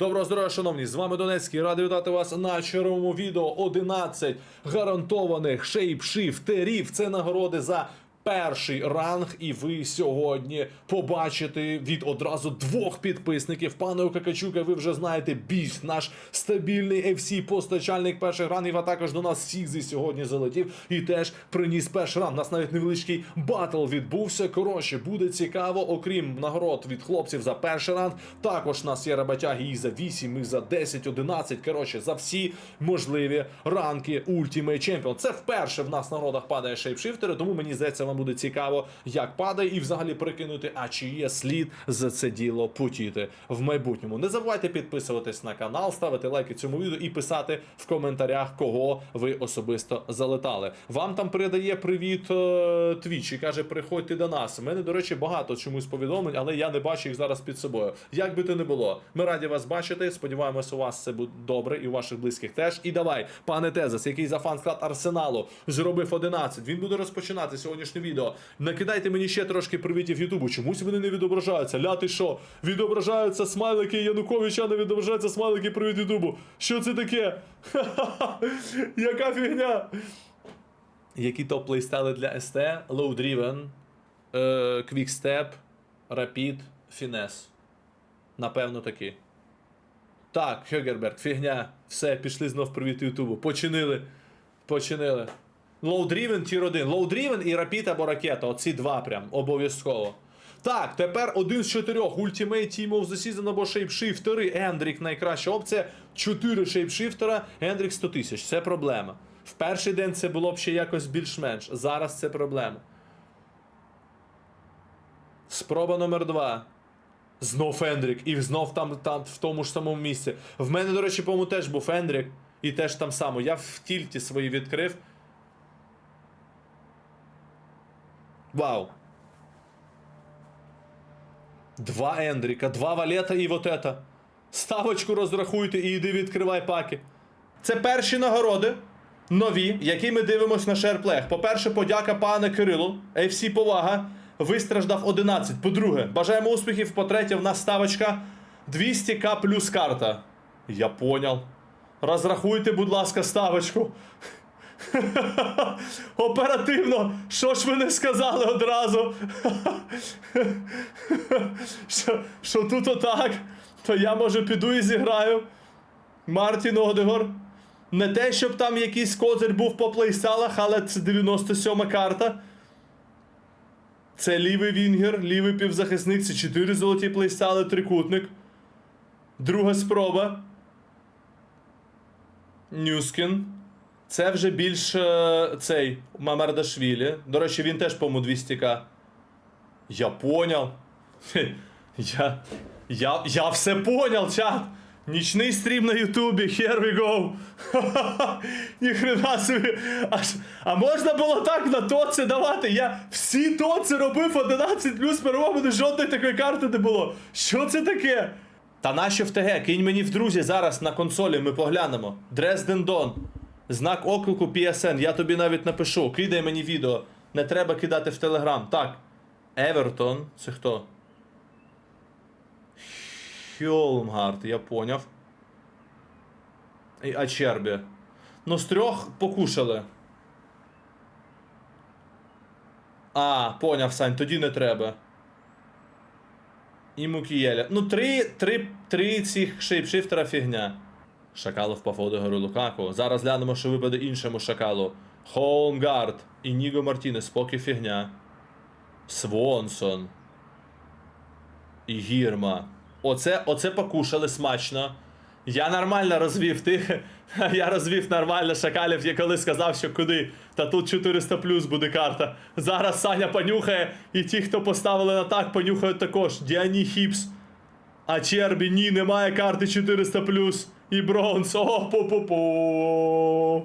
Доброго здоров'я, шановні! З вами Донецький. Радий вітати вас на черговому відео 11 гарантованих шейпшифтерів. Це нагороди за перший ранг. І ви сьогодні побачите від одразу двох підписників. Пане Окакачука, ви вже знаєте, біст, наш стабільний FC постачальник перших рангів, а також до нас Сізі сьогодні залетів і теж приніс перший ранг. У нас навіть невеличкий батл відбувся. Коротше, буде цікаво, окрім нагород від хлопців за перший ранг. Також у нас є роботяги і за 8, і за 10, 11. Коротше, за всі можливі ранки Ultimate Champion. Це вперше в нас на нагородах падає шейпшифтери, тому мені здається, вам буде цікаво, як падає, і взагалі прикинути, а чи є слід за це діло путіти в майбутньому. Не забувайте підписуватись на канал, ставити лайки цьому відео і писати в коментарях, кого ви особисто залетали. Вам там передає привіт Твіч і каже, приходьте до нас. У мене, до речі, багато чомусь повідомлень, але я не бачу їх зараз під собою. Як би то не було, ми раді вас бачити. Сподіваємось, у вас це буде добре, і у ваших близьких теж. І давай, пане Тезас, який за фан склад Арсеналу зробив 11. Він буде розпочинати сьогоднішнє відео. Накидайте мені ще трошки привітів Ютубу. Чомусь вони не відображаються. Ля ти що? Відображаються смайлики Януковича, не відображаються смайлики привіт Ютубу. Що це таке? Ха-ха-ха! Яка фігня? Які топ плейстайли для ST? Low Driven, е, Quick Step, Rapid, Finesse. Напевно такі. Так, Хьогерберг, фігня. Все, пішли знов привіт Ютубу. Починили. Починили. Tier 1. Low Driven і Rapid або ракета. Оці два прям обов'язково. Так, тепер один з чотирьох. Ultimate Team of the Season або шейпшифтери. Ендрік найкраща опція. Чотири шейпшифтера, Ендрік 100 тисяч. Це проблема. В перший день це було б ще якось більш-менш. Зараз це проблема. Спроба номер два. Знов Ендрік. І знов там, там в тому ж самому місці. В мене, до речі, по-моєму, теж був Ендрік. І теж там само. Я в тільті свої відкрив. Вау. Два Ендріка, два валета і вот это. Ставочку розрахуйте і йди відкривай паки. Це перші нагороди. Нові, які ми дивимось на шерплег. По-перше, подяка пане Кирилу. FC повага. Вистраждав 11. По-друге, бажаємо успіхів. По-третє, в нас ставочка 200к плюс карта. Я понял. Розрахуйте, будь ласка, ставочку. Оперативно! Що ж ви не сказали одразу? що, що тут отак? То я може піду і зіграю. Мартін Одегор. Не те, щоб там якийсь козир був по плейстайлах, але це 97 карта. Це лівий вінгер, лівий півзахисник, це 4 золоті плейстайли, трикутник. Друга спроба. Нюскін. Це вже більш е, цей Мамардашвілі. До речі, він теж, по-моєму, 200к. Я понял. Хе, Я, я, я все понял, чат. Нічний стрім на Ютубі, here we go. Ніхрена собі. А, а можна було так на тоці давати? Я всі тоці робив 11 плюс перемог, мене жодної такої карти не було. Що це таке? Та нащо в ТГ? Кинь мені в друзі зараз на консолі, ми поглянемо. Дрезден Дон. Знак оклику PSN, я тобі навіть напишу. Кидай мені відео. Не треба кидати в Телеграм. Так. Евертон. Це хто? Хьолмгард, я поняв. І Ачербі. Ну, з трьох покушали. А, поняв, Сань, тоді не треба. І Мукієля. Ну, три, три, три цих шейпшифтера фігня. Шакалов по Фодогору Лукаку. Зараз глянемо, що випаде іншому шакалу. Хоумгард. Ініго Мартінес, поки фігня. Свонсон. І Гірма. Оце, оце покушали смачно. Я нормально розвів тих. Я розвів нормально шакалів, я коли сказав, що куди. Та тут 400 плюс буде карта. Зараз Саня понюхає, і ті, хто поставили на так, понюхають також. Діані Хіпс. А Чербі, ні, немає карти 400 плюс. І бронз. О, пу-пу-пу.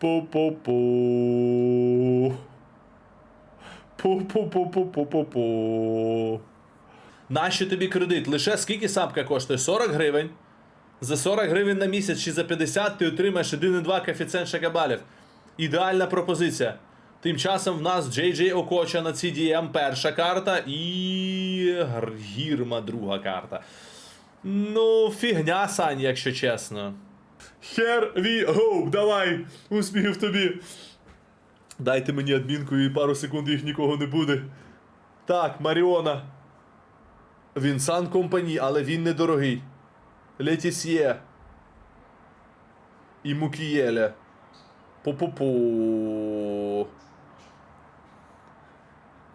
Пу-пу-пу. Пу-пу-пу-пу-пу-пу-пу. Нащо тобі кредит? Лише скільки сапка коштує? 40 гривень. За 40 гривень на місяць чи за 50 ти отримаєш 1,2 коефіцієнт шагабалів. Ідеальна пропозиція. Тим часом в нас JJ Окоча на CDM перша карта і Гірма друга карта. Ну, фігня, Сань, якщо чесно. Here we go, давай, успіхів тобі. Дайте мені адмінку і пару секунд їх нікого не буде. Так, Маріона. Він сан компані, але він недорогий. Летісьє. І Мукієля. Пу-пу-пу.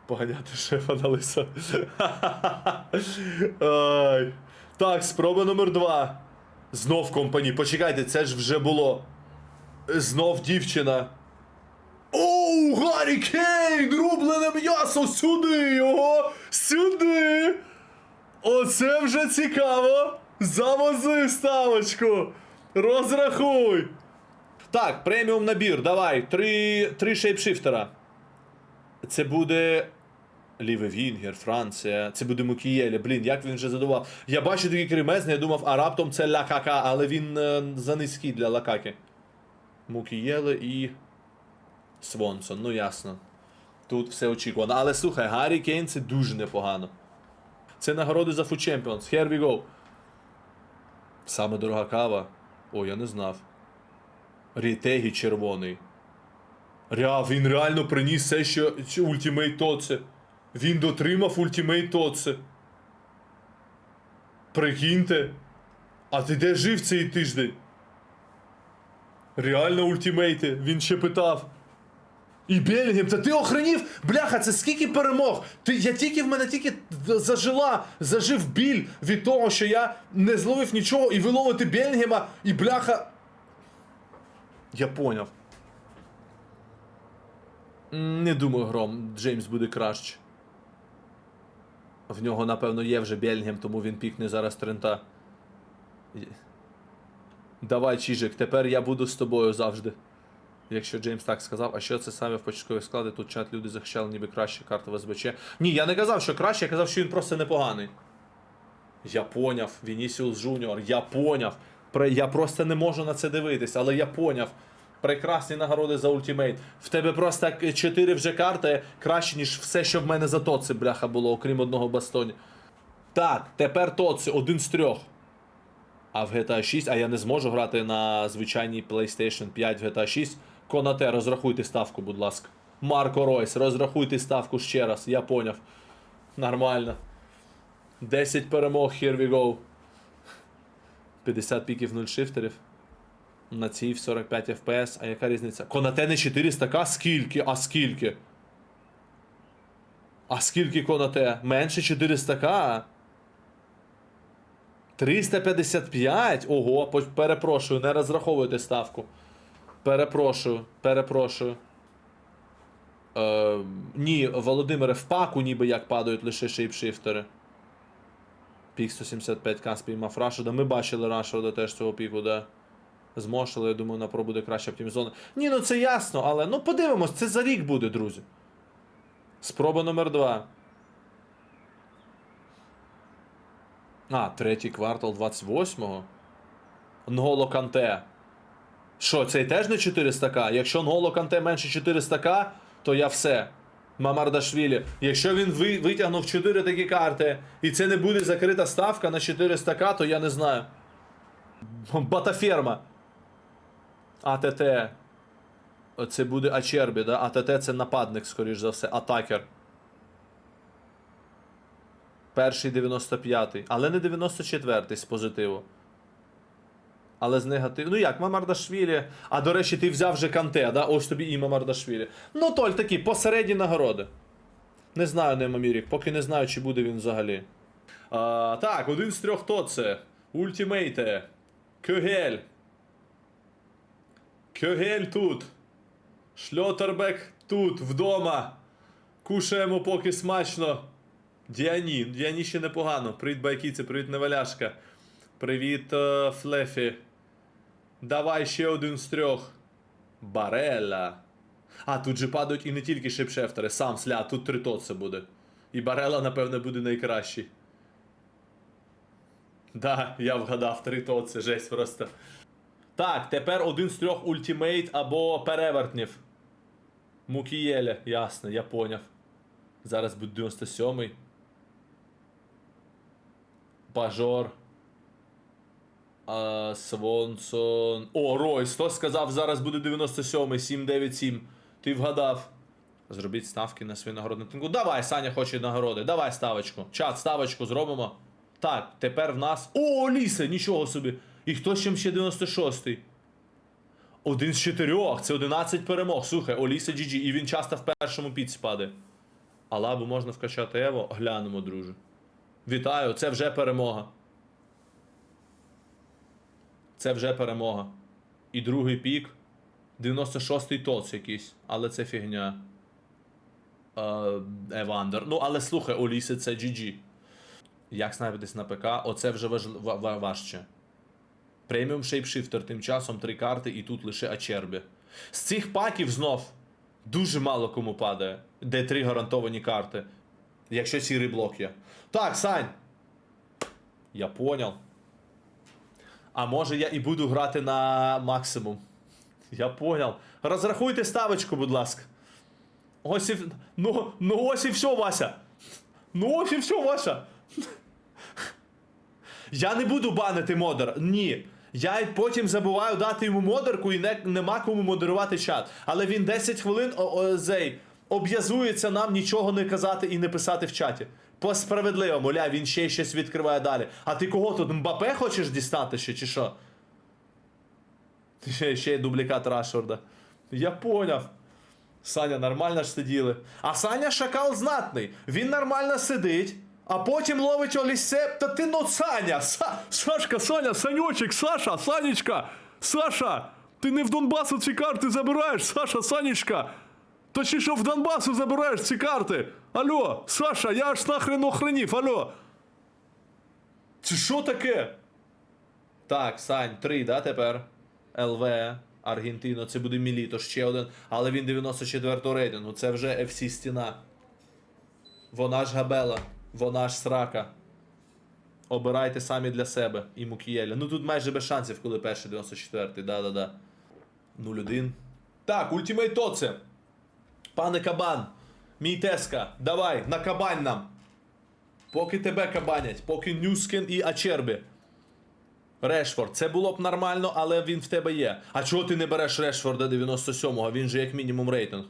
Поганяти шефа на лиса. Ай. Так, спроба номер два. Знов компані. Почекайте, це ж вже було. Знов дівчина. Оу, Гаррі Кейн! Рублене м'ясо! Сюди його! Сюди! Оце вже цікаво! Завози ставочку! Розрахуй! Так, преміум набір, давай. Три, три шейпшифтера. Це буде. Ліве Вінгер, Франція. Це буде Мукієлі. Блін, як він вже задував. Я бачу такий кремезний, я думав, а раптом це Лакака, але він е, занизький для Лакаки. Мукієле і. Свонсон, ну ясно. Тут все очікувано. Але слухай, Гаррі Кейн це дуже непогано. Це нагороди за Food Champions. Here we go. Саме дорога кава. О, я не знав. Рітегі червоний. Ря, він реально приніс все, що Ultimate Тоце. Він дотримав Ultimate Тоце. Прикиньте. А ти де жив цей тиждень? Реально ультимейти, він ще питав. І Белінгем, та ти охренів? Бляха, це скільки перемог? Ти, я тільки в мене тільки зажила, зажив біль від того, що я не зловив нічого і виловити Белінгема, і бляха. Я поняв. Не думаю, Гром, Джеймс буде краще. В нього, напевно, є вже Белінгем, тому він пікне зараз Трента. Давай, Чіжик, тепер я буду з тобою завжди. Якщо Джеймс так сказав, а що це саме в початкові склади? Тут чат люди захищали ніби краще карти в СБЧ. Ні, я не казав, що краще, я казав, що він просто непоганий. Я поняв, Вінісіус Жуніор, я поняв. Я просто не можу на це дивитись, але я поняв. Прекрасні нагороди за ультимейт. В тебе просто 4 вже карти краще, ніж все, що в мене за тоці, бляха, було, окрім одного бастоні. Так, тепер тоці, один з трьох. А в GTA 6, а я не зможу грати на звичайній PlayStation 5 в GTA 6. Конате, розрахуйте ставку, будь ласка. Марко Ройс, розрахуйте ставку ще раз, я поняв. Нормально. 10 перемог, here we go. 50 піків 0 шифтерів. На цій в 45 FPS. А яка різниця? Конате не 400к? Скільки? А скільки? А скільки Конате? Менше 400к? 355? Ого, перепрошую, не розраховуйте ставку. Перепрошую, перепрошую. Е, ні, Володимире, в паку ніби як падають лише шейпшифтери. Пік 175к спіймав Рашода. Ми бачили Рашода теж цього піку, да. Змошили, я думаю, на про буде краще оптимізовано. Ні, ну це ясно, але ну подивимось, це за рік буде, друзі. Спроба номер 2. А, третій квартал 28-го. Нголо Канте. Що, цей теж не 400к? Якщо Нголо Канте менше 400к, то я все. Мамардашвілі. Якщо він ви- витягнув 4 такі карти, і це не буде закрита ставка на 400к, то я не знаю. Батаферма. АТТ. Це буде Ачербі, да? АТТ це нападник, скоріш за все. Атакер. Перший 95-й. Але не 94-й з позитиву. Але з негативу. Ну як, Мамардашвілі. А до речі, ти взяв же Канте, да? Ось тобі і Мамардашвілі. Ну, Толь, такі посередні нагороди. Не знаю, Немомірік, поки не знаю, чи буде він взагалі. А, так, один з трьох то це. Ультімейте. Кюгель. Кюгель тут. Шльотербек тут, вдома. Кушаємо поки смачно. Діані, Діані ще непогано. Привіт, байкіці, привіт, неваляшка. Привіт, е, Флефі. Давай ще один з трьох. Барелла. А, тут же падають і не тільки шипшефтери, сам сля, тут три буде. І Барелла, напевне, буде найкращий. Да, я вгадав, три жесть просто. Так, тепер один з трьох ультимейт або перевертнів. Мукієля, ясно, я поняв. Зараз буде 97-й. Бажор. А, Свонсон. О, Ройс. Хто сказав, зараз буде 97 797. Ти вгадав. Зробіть ставки на свій нагородний тинку. Давай, Саня хоче нагороди. Давай ставочку. Чат, ставочку зробимо. Так, тепер в нас. О, Ліса, нічого собі. І хто з чим ще 96-й? Один з чотирьох, це 11 перемог. Слухай, Оліса GG, і він часто в першому піці падає. Алабу можна вкачати Ево, глянемо, друже. Вітаю, це вже перемога. Це вже перемога. І другий пік. 96-й тоц якийсь, але це фігня. Е, Евандер. Ну, але слухай, Оліси це GG. Як снайпитись на ПК, оце вже важ... ва- ва- важче. Преміум шейпшифтер тим часом три карти і тут лише Ачербі. З цих паків знов дуже мало кому падає, де три гарантовані карти. Якщо сірий блок є. Так, Сань. Я понял. А може я і буду грати на максимум. Я понял. Розрахуйте ставочку, будь ласка. Ось і... Ну, ну ось і все, Вася. Ну ось і все, Вася. Я не буду банити модер. Ні. Я потім забуваю дати йому модерку і не, нема кому модерувати чат. Але він 10 хвилин зей, об'язується нам нічого не казати і не писати в чаті. По справедливому, ля, він ще щось відкриває далі. А ти кого тут Мбапе хочеш дістати ще, чи що? Ще, ще й дублікат Рашфорда. Я поняв. Саня, нормально ж сиділи. А Саня шакал знатний. Він нормально сидить, а потім ловить Олісе. Та ти ну Саня! Са... Сашка, Саня, Санечек, Саша, Санечка, Саша, ти не в Донбасу ці карти забираєш, Саша, Санечка. Точніше, в Донбасу забираєш ці карти. Алло, Саша, я аж нахрен охренів, алло. Це що таке? Так, Сань, три, да, тепер? ЛВ, Аргентино, це буде Міліто, ще один. Але він 94 рейтингу. Це вже FC стіна. Вона ж Габела, вона ж срака. Обирайте самі для себе і Мукієля. Ну тут майже без шансів, коли перший 94-й, да-да-да. 0-1. Так, ультимейт Тоце. Пане Кабан, мій Теска, давай, накабань нам. Поки тебе кабанять, поки Нюскен і Ачербі. Решфорд, це було б нормально, але він в тебе є. А чого ти не береш Решфорда 97-го? Він же як мінімум рейтинг.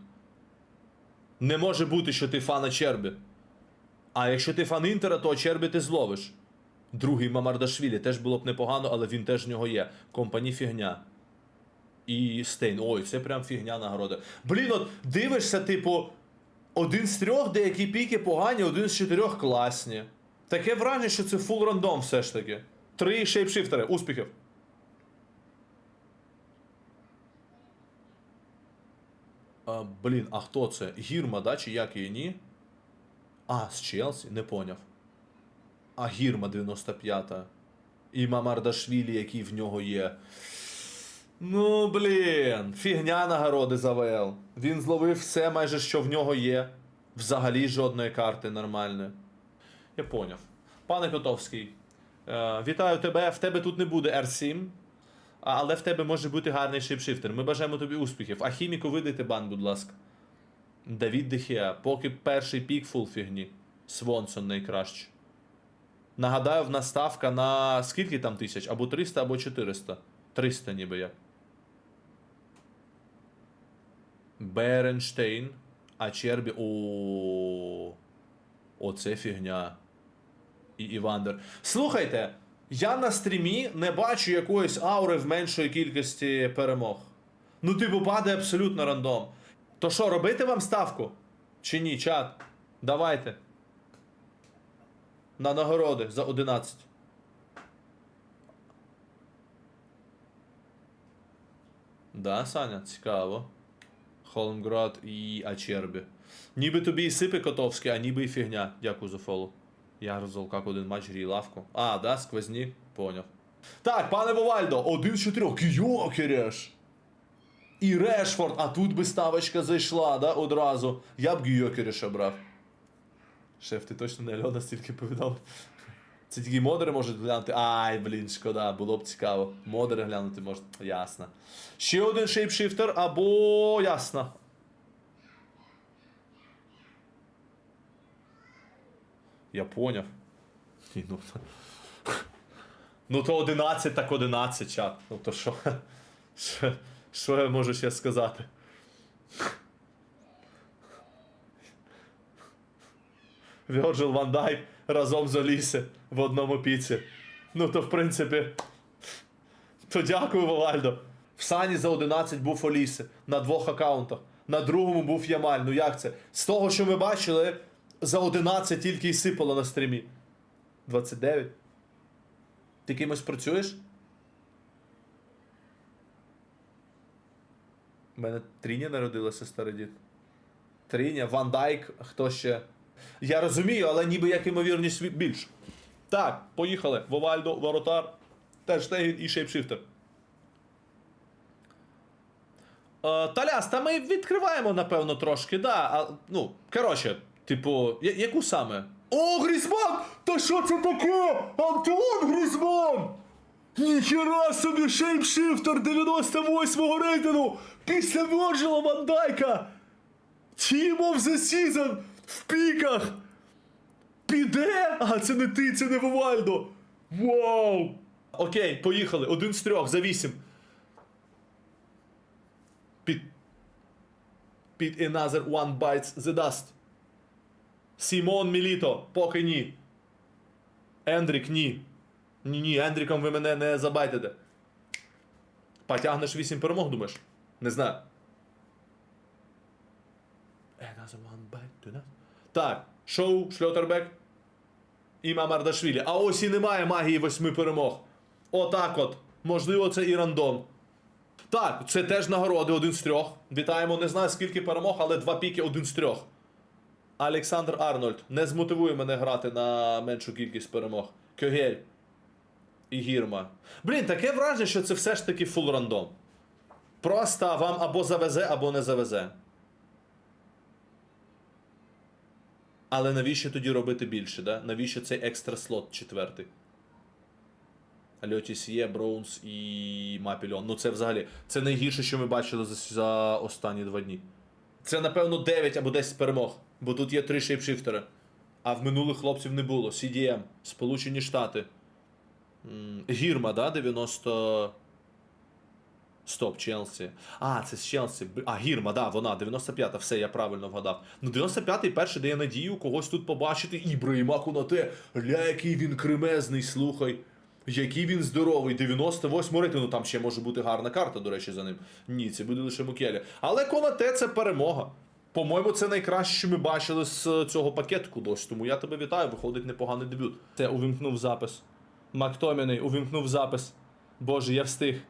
Не може бути, що ти фан Ачербі. А якщо ти фан Інтера, то Ачербі ти зловиш. Другий Мамардашвілі теж було б непогано, але він теж в нього є. Компані фігня. І Стейн. Ой, це прям фігня нагорода. Блін, от дивишся, типу, один з трьох деякі піки погані, один з чотирьох класні. Таке враження, що це фул рандом все ж таки. Три шейпшифтери. Успіхів. А, блін, а хто це? Гірма, да? Чи як її, ні? А, з Челсі? Не поняв. А Гірма 95-та. І Мамардашвілі, який в нього є. Ну, блін, фігня нагороди за ВЛ. Він зловив все майже, що в нього є. Взагалі жодної карти нормальної. Я поняв. Пане Котовський, е, вітаю тебе. В тебе тут не буде R7, але в тебе може бути гарний шипшифтер. Ми бажаємо тобі успіхів. А хіміку видайте бан, будь ласка. Давід Дехеа, поки перший пік фул фігні. Свонсон найкраще. Нагадаю, в нас ставка на скільки там тисяч? Або 300, або 400. 300 ніби як. Беренштейн. А Чербі. О. Оце фігня. І Івандер. Слухайте, я на стрімі не бачу якоїсь аури в меншої кількості перемог. Ну, типу, падає абсолютно рандом. То що, робити вам ставку? Чи ні, чат? Давайте. На нагороди за 11. Да, Саня, цікаво. Холмград і Ачербі. Ніби тобі і сипи Котовський, а ніби і фігня. Дякую за фолу. Я розвел як один матч грій лавку. А, да, сквозні. Поняв. Так, пане Вовальдо, один з чотирьох. Гьокереш. І Решфорд, а тут би ставочка зайшла, да, одразу. Я б Гьокереша брав. Шеф, ти точно не Альона стільки повідав. Це тільки модери можуть глянути. Ай, блін, шкода, було б цікаво. Модери глянути можуть. Ясно. Ще один шейпшифтер або ясно. Я поняв. Ні, ну, Ну то 11 так 11, чат. Ну то що? Що, я можу ще сказати? Virgil Van Dijk разом з Олісе в одному піці. Ну то в принципі. То дякую, Валдо. В Сані за 11 був Олісе на двох аккаунтах. На другому був Ямаль. Ну як це? З того, що ми бачили, за 11 тільки й сипало на стрімі. 29. Ти кимось працюєш? У мене Тріня народилася старий дід. Тріня, Ван Дайк, хто ще. Я розумію, але ніби як ймовірність ві- більше. Так, поїхали. Вовальдо, Воротар, Терштеген і Шейпшифтер. Е, Таляс, та ми відкриваємо, напевно, трошки, да. А, ну, коротше, типу, я- яку саме? О, Грізман! Та що це таке? Антон Грізман! Ніхера собі шейпшифтер 98-го рейтингу після Virgil Ван Дайка! Team of the Season в піках! Піде? А це не ти, це не Вивальдо! Вау! Окей, поїхали. Один з трьох за вісім. Під. Під Another One Bites the Dust. Сімон Міліто, поки ні. Ендрік, ні. Ні, ні, Ендріком ви мене не забайтите. Потягнеш вісім перемог, думаєш? Не знаю. Dust. Так, шоу, Шльотербек і Мамардашвілі. А ось і немає магії восьми перемог. Отак от. Можливо, це і рандом. Так, це теж нагороди один з трьох. Вітаємо, не знаю скільки перемог, але два піки один з трьох. Олександр Арнольд не змотивує мене грати на меншу кількість перемог. Кьогель. І Гірма. Блін, таке враження, що це все ж таки фул рандом. Просто вам або завезе, або не завезе. Але навіщо тоді робити більше, да? Навіщо цей екстра слот четвертий? Альотісіє, Броунс і Мапільон. Ну це взагалі. Це найгірше, що ми бачили за, за останні два дні. Це, напевно, 9 або 10 перемог. Бо тут є три шейпшифтери. А в минулих хлопців не було. CDM, Сполучені Штати. Гірма, да, 90. Стоп, Челсі. А, це з Челсі. А, Гірма, да, вона, 95-та, все, я правильно вгадав. Ну, 95-й перший дає надію когось тут побачити. Ібраїма Кунате. Ля, який він кремезний, слухай. Який він здоровий, 98 рейтинг, ну там ще може бути гарна карта, до речі, за ним. Ні, це буде лише Мукелі. Але Конате це перемога. По-моєму, це найкраще, що ми бачили з цього пакетку досі. Тому я тебе вітаю, виходить непоганий дебют. Це увімкнув запис. Мактоміний увімкнув запис. Боже, я встиг.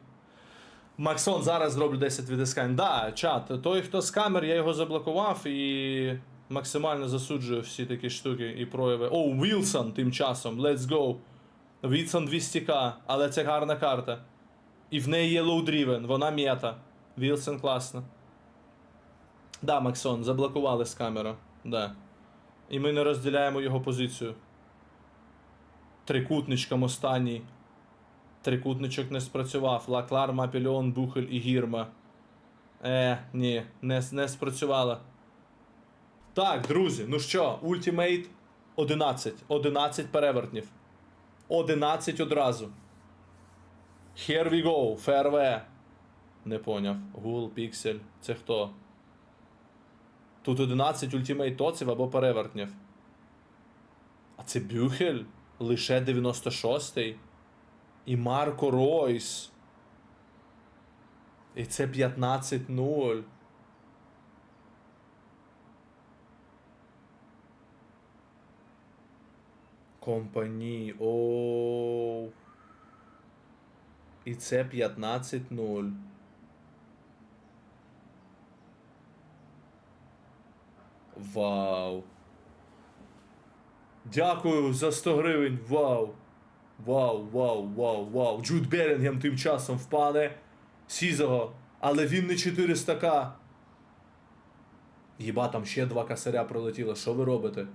Максон, зараз зроблю 10 відіскань. Да, чат. Той, хто з камер, я його заблокував і максимально засуджую всі такі штуки і прояви. О, Вілсон тим часом, let's go. Вілсон 200к, але це гарна карта. І в неї є лоудрівен, вона м'ята. Вілсон класно. Да, Максон, заблокували з камери. Да. І ми не розділяємо його позицію. Трикутничком останній. Трикутничок не спрацював. Лаклар, Мапільон, Бухель і Гірма. Е, ні, не, не спрацювала. Так, друзі, ну що, ультимейт 11. 11 перевертнів. 11 одразу. Here we go, ФРВ. Не поняв. Гул, піксель. Це хто? Тут 11 ультимейт тоців або перевертнів. А це Бюхель? Лише 96-й. І Марко Ройс. І це 15-0. Компанії. Оу. І це 15-0. Вау. Дякую за 100 гривень. Вау. Вау, вау, вау, вау. Джуд Белінгем тим часом впане. Сізого. Але він не 400к. Єба, там ще два касаря пролетіло. Що ви робите?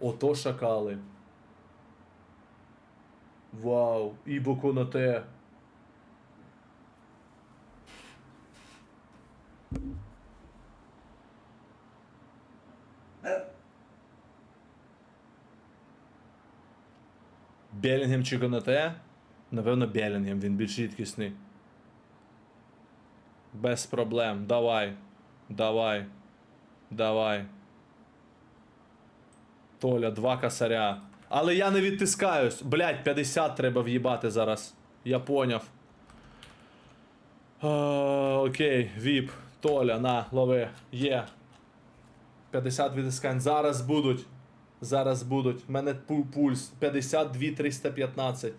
Ото шакали. Вау, Ібо Конате. Белінгем чи Конате? Напевно, Белінгем, він більш рідкісний. Без проблем. Давай. Давай. Давай. Толя, два косаря. Але я не відтискаюсь. Блять, 50 треба в'їбати зараз. Я поняв. А, окей, віп. Толя, на, лови. Є. 50 відтискань. Зараз будуть. Зараз будуть. У мене пульс. 52 315.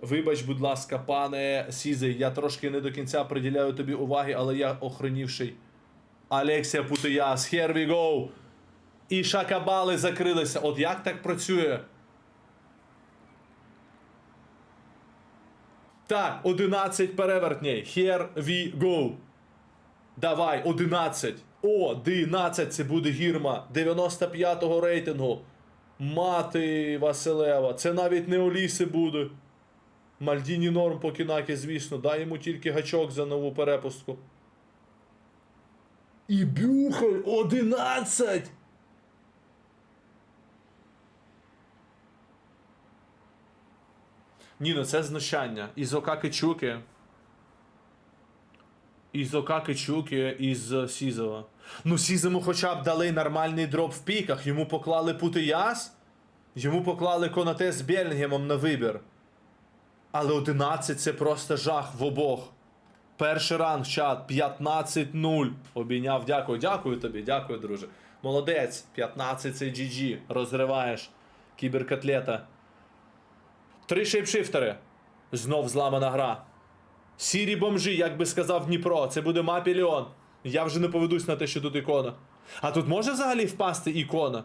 Вибач, будь ласка, пане Сізий, я трошки не до кінця приділяю тобі уваги, але я охренівший. Алексія Путияс, here we go. І шакабали закрилися. От як так працює? Так, 11 перевертней. Here we go. Давай, 11. 11 це буде гірма 95-го рейтингу. Мати Василева. Це навіть не Оліси буде. Мальдіні норм по кінакі, звісно. Дай йому тільки гачок за нову перепустку. І бюхаль 11! Ні, ну це знущання. Із Окаки Чуки. Із Окаки Чуки, із Сізова. Ну, Сізому хоча б дали нормальний дроп в піках. Йому поклали Путияс, йому поклали Конате з Бельгемом на вибір. Але 11 це просто жах в обох. Перший ранг, чат, 15-0. Обійняв, дякую, дякую тобі, дякую, друже. Молодець, 15 це GG, розриваєш. Кіберкотлета. Три шейпшифтери. Знов зламана гра. Сірі бомжі, як би сказав Дніпро, це буде мапіліон. Я вже не поведусь на те, що тут ікона. А тут може взагалі впасти ікона?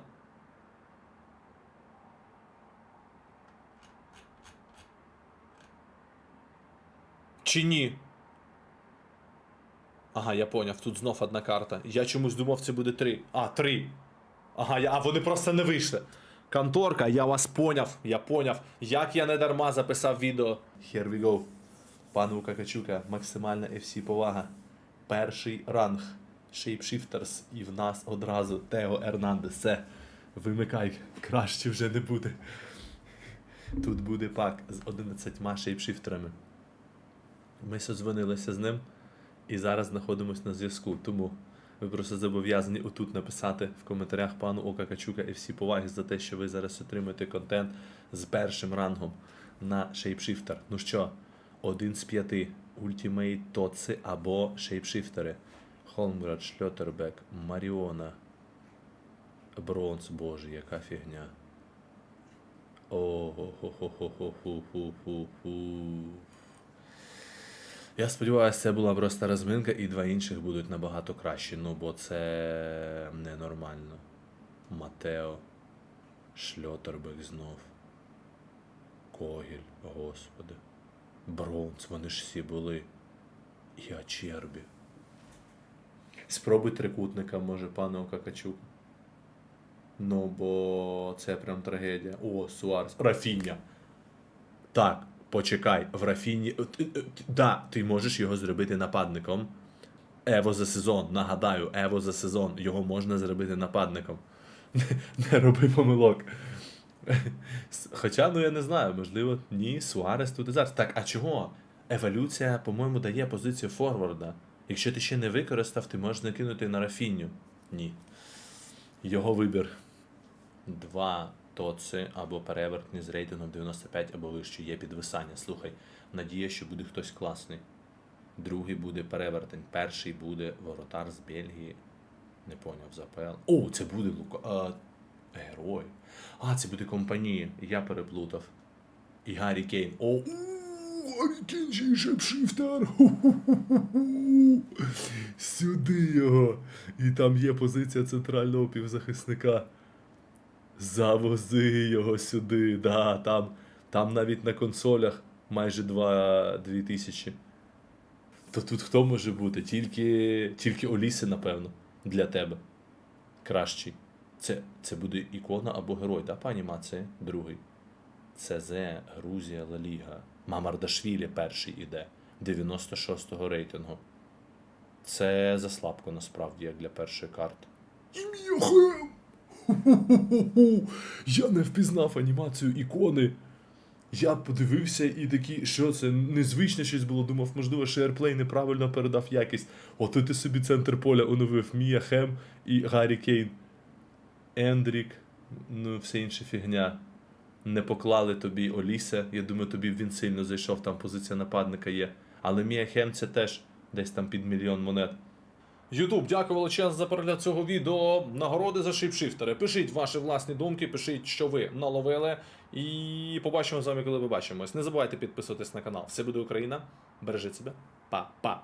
Чи ні? Ага, я поняв, тут знов одна карта. Я чомусь думав, це буде три. А, три. Ага, я, а вони просто не вийшли. Конторка, я вас поняв. Я поняв. Як я не дарма записав відео. Here we go. Пану Какачука, максимальна FC повага. Перший ранг. Shapeshifters. І в нас одразу Тео Ернандес. Все. Вимикай, краще вже не буде. Тут буде пак з 11 шейпшифтерами. Ми созвонилися з ним і зараз знаходимося на зв'язку. Тому ви просто зобов'язані отут написати в коментарях пану Ока Качука і всі поваги за те, що ви зараз отримаєте контент з першим рангом на Shapeshifter. Ну що, один з п'яти Ультімейт Тоци або Шейпшифтери. Холмград, Шльотербек, Маріона. Бронз, боже, яка фігня. О-хо-хо-хо-хо-хо-ху-ху-ху-ху. Я сподіваюся, це була просто розминка і два інших будуть набагато краще. Ну, бо це ненормально. Матео, Шльотербек знов. Когіль, господи. Бронц, вони ж всі були. І Ачербі. Спробуй трикутника, може, пане Окакачук. Ну, бо це прям трагедія. О, Суарес. Рафіння. Так, почекай, в Рафіні. е, е, е, Да, ти можеш його зробити нападником. Ево за сезон. Нагадаю, Ево за сезон. Його можна зробити нападником. Не роби помилок. Хоча, ну я не знаю, можливо, ні, Суарес тут і зараз. Так, а чого? Еволюція, по-моєму, дає позицію форварда. Якщо ти ще не використав, ти можеш накинути на Рафінню. Ні. Його вибір. Два тоци або перевертні з рейтингом 95 або вище. Є підвисання. Слухай, надія, що буде хтось класний. Другий буде перевертень. Перший буде воротар з Бельгії. Не поняв ЗПЛ. О, це буде Лука. Герой. А, це буде компанія. Я переплутав. І Гаррі Кейн. О, Гаррі Кейн ще шепшифтер. Сюди його. І там є позиція центрального півзахисника. Завози його сюди, да, там, там навіть на консолях майже 2, 2 тисячі. То тут хто може бути? Тільки, тільки Оліси, напевно, для тебе. Кращий. Це, це буде ікона або герой, да, по анімації? Другий. ЦЗ, Грузія, Ла Ліга. Мамардашвілі перший іде. 96-го рейтингу. Це заслабко насправді, як для першої карти. Я не впізнав анімацію ікони. Я подивився і такий, що це незвичне щось було. Думав, можливо, SharePlay неправильно передав якість. От ти собі центр поля оновив Мія Хем і Гаррі Кейн. Ендрік, ну все інша фігня. Не поклали тобі Оліса. Я думаю, тобі він сильно зайшов, там позиція нападника є. Але Мія Хем це теж десь там під мільйон монет. Ютуб, дякую величезно за перегляд цього відео. Нагороди за шипшифтери. Пишіть ваші власні думки, пишіть, що ви наловили. І побачимо з вами, коли побачимось. Не забувайте підписуватись на канал. Все буде Україна. Бережіть себе. Па-па.